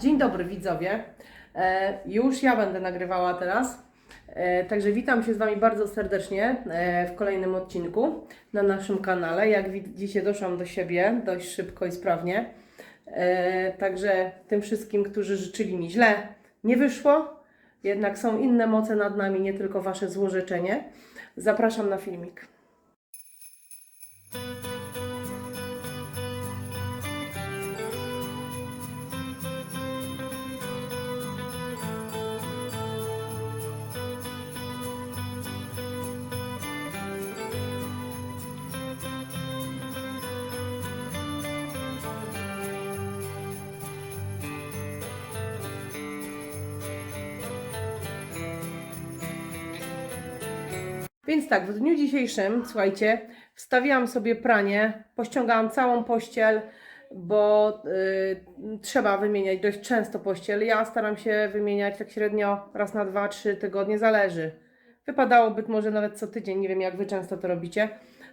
Dzień dobry widzowie. E, już ja będę nagrywała teraz. E, także witam się z Wami bardzo serdecznie e, w kolejnym odcinku na naszym kanale. Jak widzicie, doszłam do siebie dość szybko i sprawnie. Także tym wszystkim, którzy życzyli mi źle, nie wyszło. Jednak są inne moce nad nami, nie tylko Wasze złożyczenie. Zapraszam na filmik. Więc tak, w dniu dzisiejszym, słuchajcie, wstawiłam sobie pranie, pościągałam całą pościel, bo y, trzeba wymieniać dość często pościel. Ja staram się wymieniać tak średnio raz na 2-3 tygodnie, zależy. Wypadałoby może nawet co tydzień, nie wiem jak Wy często to robicie.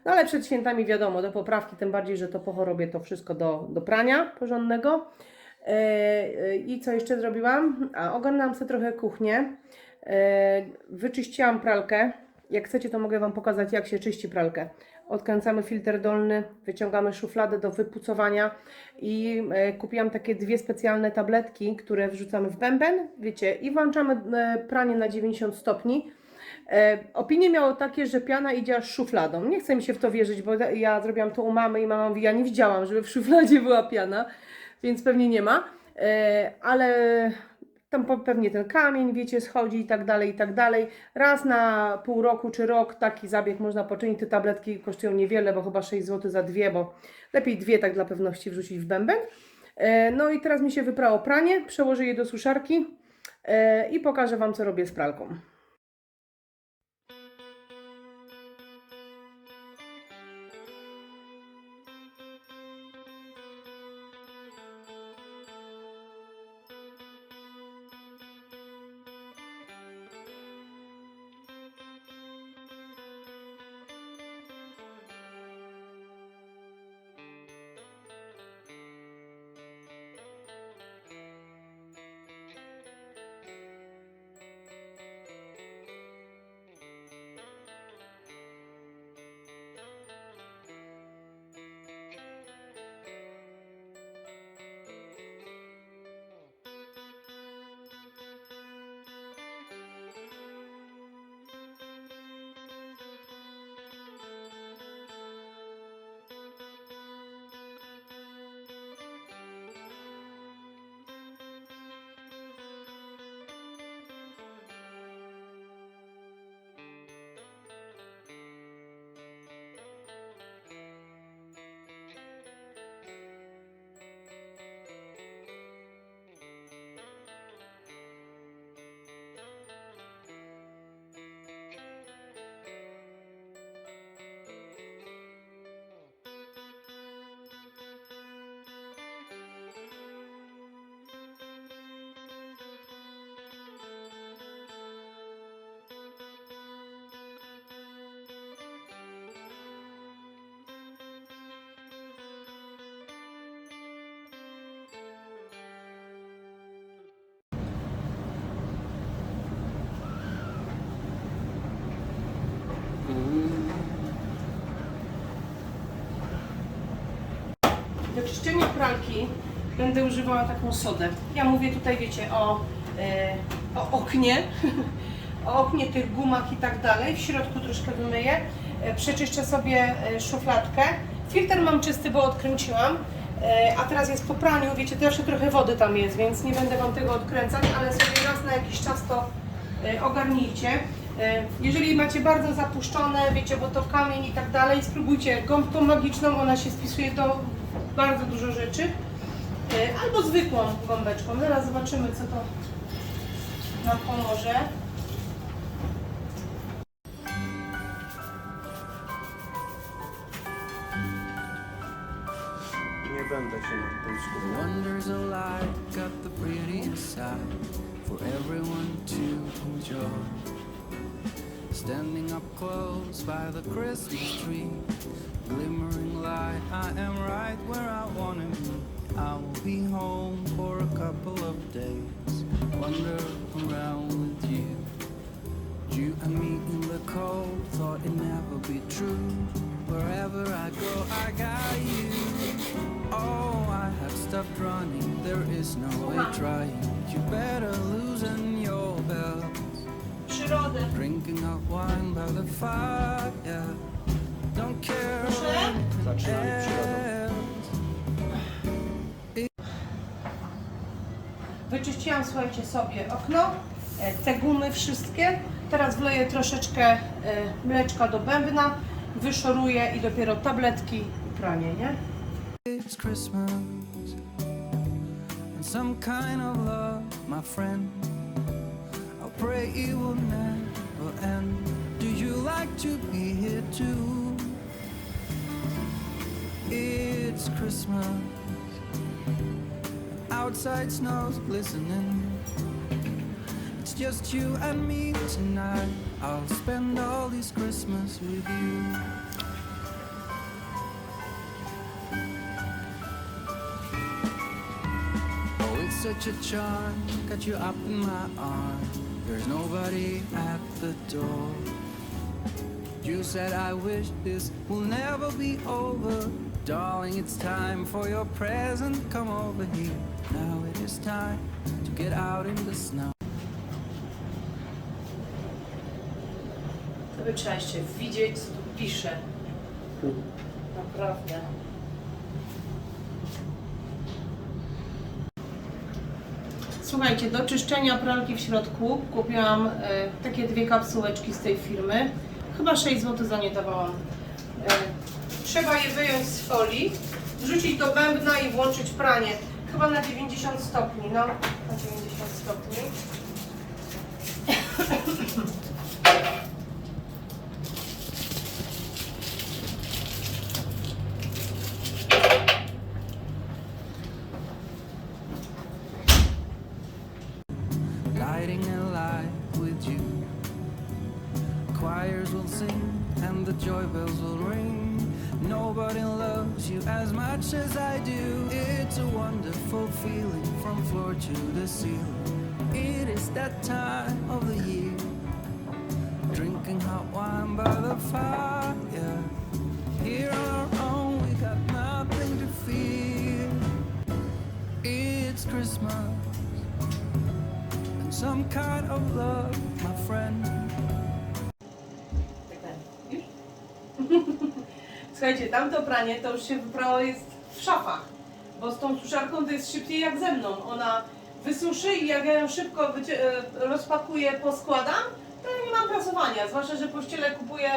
No ale przed świętami wiadomo, do poprawki, tym bardziej, że to po chorobie to wszystko do, do prania porządnego. E, e, I co jeszcze zrobiłam? A, ogarnęłam sobie trochę kuchnię. E, Wyczyściłam pralkę. Jak chcecie, to mogę Wam pokazać, jak się czyści pralkę. Odkręcamy filtr dolny, wyciągamy szufladę do wypucowania i e, kupiłam takie dwie specjalne tabletki, które wrzucamy w bęben, wiecie, i włączamy e, pranie na 90 stopni. E, opinie miało takie, że piana idzie aż szufladą. Nie chcę mi się w to wierzyć, bo ja zrobiłam to u mamy i mama mówi, ja nie widziałam, żeby w szufladzie była piana, więc pewnie nie ma. Ale tam pewnie ten kamień, wiecie, schodzi i tak dalej, i tak dalej. Raz na pół roku czy rok taki zabieg można poczynić. Te tabletki kosztują niewiele, bo chyba 6 zł za dwie, bo lepiej dwie tak dla pewności wrzucić w bęben. E, No i teraz mi się wyprało pranie, przełożę je do suszarki e, i pokażę Wam, co robię z pralką. Do czyszczenia pralki będę używała taką sodę. Ja mówię tutaj, wiecie, o, e, o oknie, o oknie, tych gumach i tak dalej. W środku troszkę wymyję. E, przeczyszczę sobie e, szufladkę. Filtr mam czysty, bo odkręciłam. E, a teraz jest po praniu, wiecie, jeszcze trochę wody tam jest, więc nie będę Wam tego odkręcać, ale sobie raz na jakiś czas to e, ogarnijcie. E, Jeżeli macie bardzo zapuszczone, wiecie, bo to kamień i tak dalej, spróbujcie gąbką magiczną, ona się spisuje do bardzo dużo rzeczy. E, Albo zwykłą gąbeczką. Zaraz zobaczymy, co to nam pomoże. Nie będę się na tym skupiał. Wonders of life got the prettiest side for everyone to enjoy. Standing up close by the Christmas tree, glimmering light, I am right where I wanna be. I will be home for a couple of days. Wander around with you. You and me in the cold, thought it never be true. Wherever I go, I got you. Oh, I have stopped running, there is no way trying. You better loosen your belt. Drinking hot wine by the fire. Zaczynamy przyrodą. Wyczyściłam, słuchajcie, sobie okno, e, te gumy wszystkie. Teraz wleję troszeczkę e, mleczka do bębna, wyszoruję i dopiero tabletki i pranie, nie? It's Christmas and some kind of love, my friend. I pray it will never end. Do you like to be here too? It's Christmas. Outside snow's glistening. It's just you and me tonight. I'll spend all this Christmas with you. Oh, it's such a charm, got you up in my arms. There's nobody at the door. You said I wish this will never be over. Darling, it's time for your present. Come over here. Now it is time to get out in the snow. To by trzeba jeszcze widzieć, co tu pisze. Naprawdę. Słuchajcie, do czyszczenia pralki w środku kupiłam e, takie dwie kapsułeczki z tej firmy. Chyba 6 zł za nie dawałam. E, trzeba je wyjąć z folii, wrzucić do bębna i włączyć pranie. Chyba na 90 stopni, no, na 90 stopni. Choirs will sing and the joy bells will ring. Nobody loves you as much as I do. It's a wonderful feeling from floor to the ceiling. It is that time of the year. Drinking hot wine by the fire. Here on our own, we got nothing to fear. It's Christmas and some kind of love, my friend. Słuchajcie, tamto pranie to już się wyprało jest w szafach, bo z tą suszarką to jest szybciej jak ze mną. Ona wysuszy i jak ja ją szybko e, rozpakuję, poskładam, to nie mam prasowania. Zwłaszcza, że pościele kupuję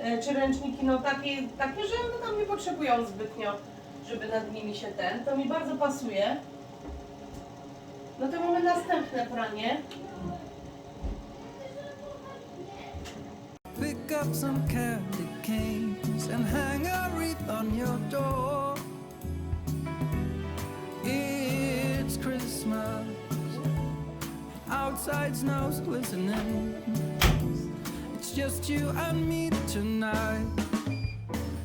e, czy ręczniki no takie, takie, że one tam nie potrzebują zbytnio, żeby nad nimi się ten. To mi bardzo pasuje. No to mamy następne pranie. Pick up some candy and hang a wreath on your door. It's Christmas. Outside snow's glistening. It's just you and me tonight.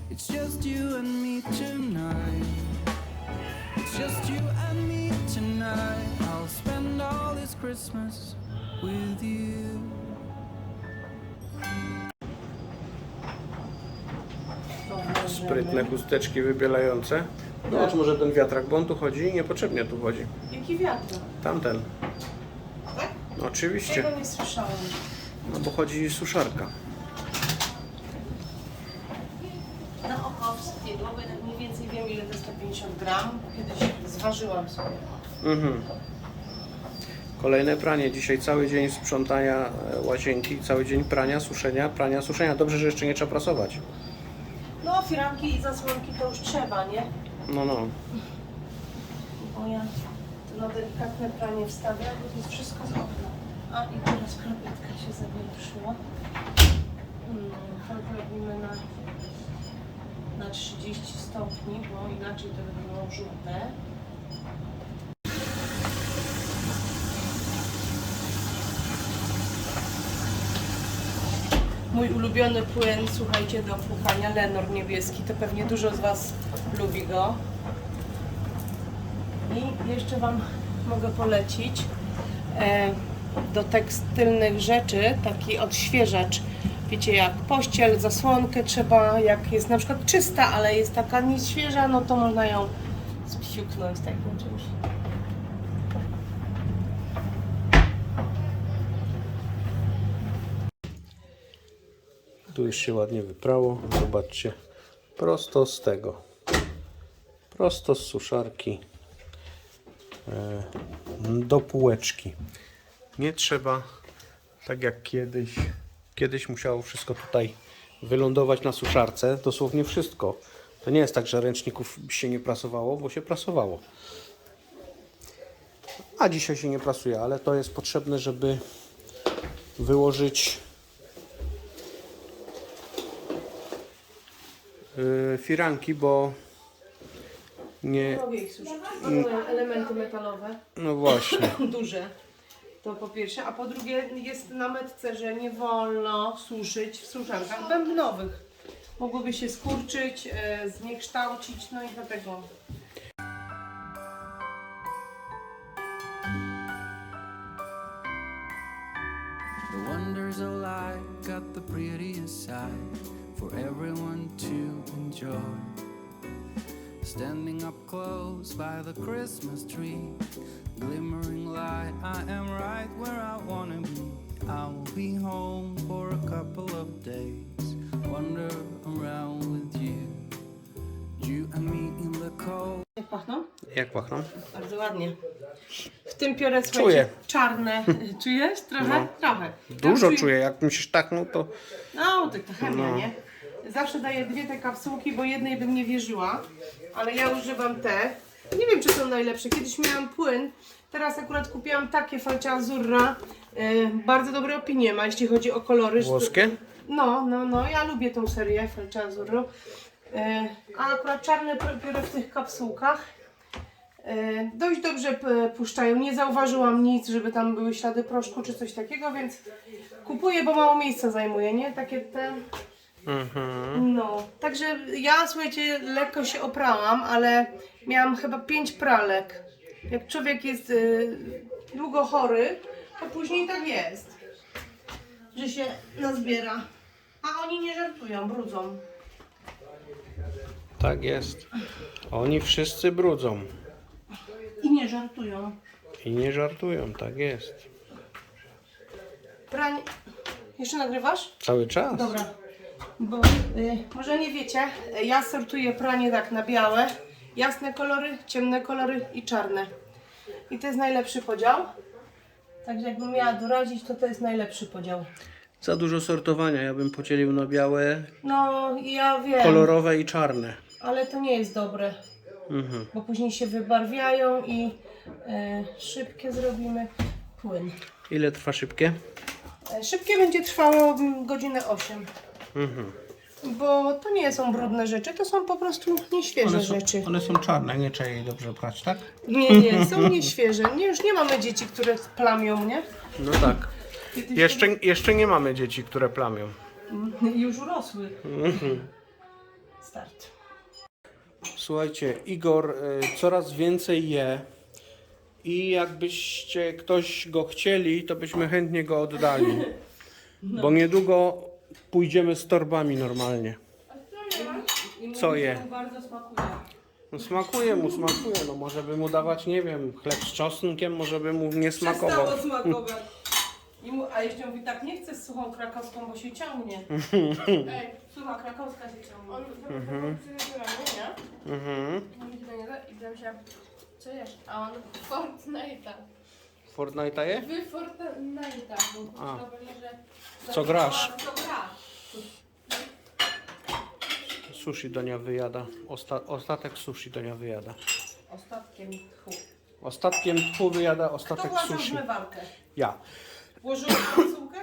It's just you and me tonight. It's just you and me tonight. I'll spend all this Christmas with you. Sprytne chusteczki wybielające. No, czy może ten wiatrak, bo on tu chodzi i niepotrzebnie tu chodzi. Jaki wiatr? Tamten. Tak? No, oczywiście. Tego nie słyszałam. No bo chodzi suszarka. Na oko bo jednak mniej więcej wiem ile to jest 150 gram. Kiedyś zważyłam sobie. Mhm. Kolejne pranie. Dzisiaj cały dzień sprzątania e, łazienki, cały dzień prania, suszenia, prania, suszenia. Dobrze, że jeszcze nie trzeba prasować. No firanki i zasłonki to już trzeba, nie? No, no. Bo ja to na delikatne pranie wstawiam, bo to jest wszystko z okna. A i teraz kropietka się zawietrzyła. Hmm, tak robimy na, na 30 stopni, bo inaczej to było żółte. Mój ulubiony płyn, słuchajcie, do płukania, Lenor niebieski, to pewnie dużo z Was lubi go. I jeszcze Wam mogę polecić e, do tekstylnych rzeczy taki odświeżacz. Wiecie, jak pościel, zasłonkę trzeba, jak jest na przykład czysta, ale jest taka nieświeża, no to można ją spiuknąć takim czymś. Tu już się ładnie wyprało. Zobaczcie. Prosto z tego. Prosto z suszarki e, do półeczki. Nie trzeba tak jak kiedyś. Kiedyś musiało wszystko tutaj wylądować na suszarce. Dosłownie wszystko. To nie jest tak, że ręczników się nie prasowało, bo się prasowało. A dzisiaj się nie prasuje, ale to jest potrzebne, żeby wyłożyć firanki, bo nie. Robię ich suszę. Mają elementy metalowe. No właśnie. duże. To po pierwsze, a po drugie jest na metce, że nie wolno suszyć w suszankach bębnowych. Mogłoby się skurczyć, e, zniekształcić, no i dlatego. Enjoy. Standing up close by the Christmas tree, glimmering light, I am right where I wanna be. I will be home for a couple of days, wander around with you. You and me in the cold. Jak pachną? Jak pachną? Bardzo ładnie. W tym piorę słuchajcie, Czuję. czarne. Czujesz? Trochę? No. Trochę. Dużo czuję. Jak myślisz tak, no to No, to ta chemia, No. nie? Zawsze daję dwie te kapsułki, bo jednej bym nie wierzyła, ale ja używam te. Nie wiem, czy są najlepsze. Kiedyś miałam płyn, teraz akurat kupiłam takie Falcia Azzurra. Yy, bardzo dobre opinie ma, jeśli chodzi o kolory. włoskie? No, no, no, ja lubię tą serię Falcia Azzurro. Yy, a akurat czarne biorę w tych kapsułkach. Yy, dość dobrze puszczają. Nie zauważyłam nic, żeby tam były ślady proszku czy coś takiego, więc kupuję, bo mało miejsca zajmuje, nie? Takie te. Mhm. No, także ja słuchajcie, lekko się oprałam, ale miałam chyba pięć pralek. Jak człowiek jest y, długo chory, to później tak jest, że się nazbiera. A oni nie żartują, brudzą. Tak jest. Oni wszyscy brudzą. I nie żartują. I nie żartują, tak jest. Prań... Jeszcze nagrywasz? Cały czas. Dobra. Bo y, może nie wiecie, y, ja sortuję pranie tak na białe, jasne kolory, ciemne kolory i czarne. I to jest najlepszy podział. Także jakbym miała doradzić, to to jest najlepszy podział. Za dużo sortowania. Ja bym podzielił na białe, No, ja wiem, kolorowe i czarne. ale to nie jest dobre, Mhm. bo później się wybarwiają i y, szybkie zrobimy płyn. Ile trwa szybkie? E, Szybkie będzie trwało mm, godzinę 8. Mhm. Bo to nie są brudne rzeczy, to są po prostu nieświeże rzeczy. one są czarne, nie trzeba jej dobrze prać, tak? Nie, nie, są nieświeże. Nie, już nie mamy dzieci, które plamią, nie? No tak. Kiedyś Jeszcze, jeszcze nie mamy dzieci, które plamią. już urosły. Start. Słuchajcie, Igor y, coraz więcej je i jakbyście ktoś go chcieli, to byśmy chętnie go oddali. Bo niedługo pójdziemy z torbami normalnie. I Co mówi, je? że mu bardzo smakuje. No smakuje mu, smakuje. No może by mu dawać, nie wiem, chleb z czosnkiem, może by mu nie smakował. Przestało smakować. I mu, a jeszcze mówi tak, nie chcę z suchą krakowską, bo się ciągnie. Ej, sucha krakowska się ciągnie. On mhm. nie? Mhm. Mówi do niego i tam się, co jesz? A on Fortnite'a. Fortnite'a je? Wy Fortnite'a, bo A. to że... Co grasz? Co grasz? Sushi Donia wyjada. Osta ostatek sushi Donia wyjada. Ostatkiem tchu. Ostatkiem tchu wyjada Kto ostatek włożył sushi. zmywarkę? Ja. Włożyłeś kapsułkę?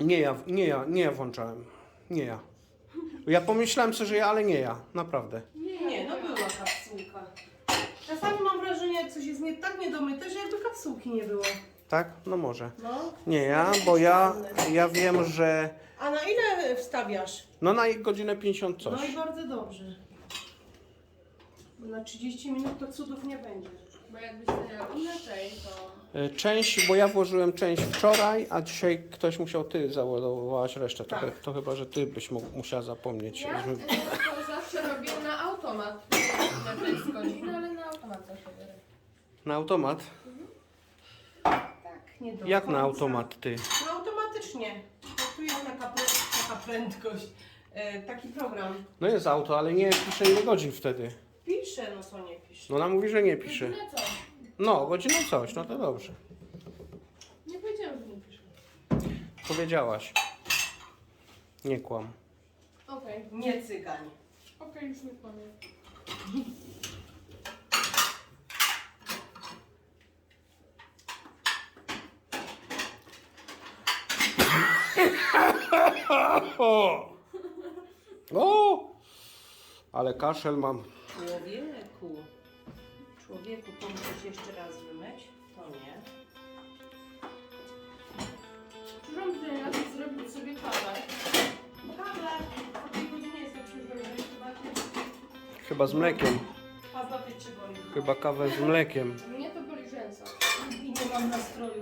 Nie ja, nie ja, nie ja włączałem. Nie ja. Ja pomyślałem sobie, że ja, ale nie ja. Naprawdę. Nie, no była kapsułka. Jak coś jest nie, tak niedomyte, że jakby kapsułki nie było. Tak? No może. No. Nie ja, bo ja, ja wiem, że A na ile wstawiasz? no na godzinę 50 coś. No i bardzo dobrze. Na 30 minut to cudów nie będzie. Bo jakbyś to inaczej, to... E, Część, bo ja włożyłem część wczoraj, a dzisiaj ktoś musiał ty załadować resztę. To, Tak. to chyba, że ty byś mógł, musiała zapomnieć. Ja żeby- to zawsze robię na automat. Inaczej z godziny, ale na automat zawsze biorę. Na automat? Tak, nie do Jak na końca. automat ty? No automatycznie. Bo tu jest taka, taka prędkość. E, taki program. No jest auto, ale nie pisze ile godzin wtedy. Pisze, no co nie pisze. No ona mówi, że nie pisze. Godzinę co? No, godzinę coś, no to dobrze. Nie powiedziałam, że nie piszę. Powiedziałaś. Nie kłam. Okej, Nie cygań. okej, już nie powiem. O! Ale kaszel mam. Człowieku. Człowieku, to musisz jeszcze raz wymyć? To nie. Przyszłam teraz zrobić sobie kawę. Kawę. O tej godzinie jest lepszy wymiar. Chyba nie. Chyba z mlekiem. Paznokieć czy boli. Chyba kawę z mlekiem. Mnie to boli rzęsa. I nie mam nastroju.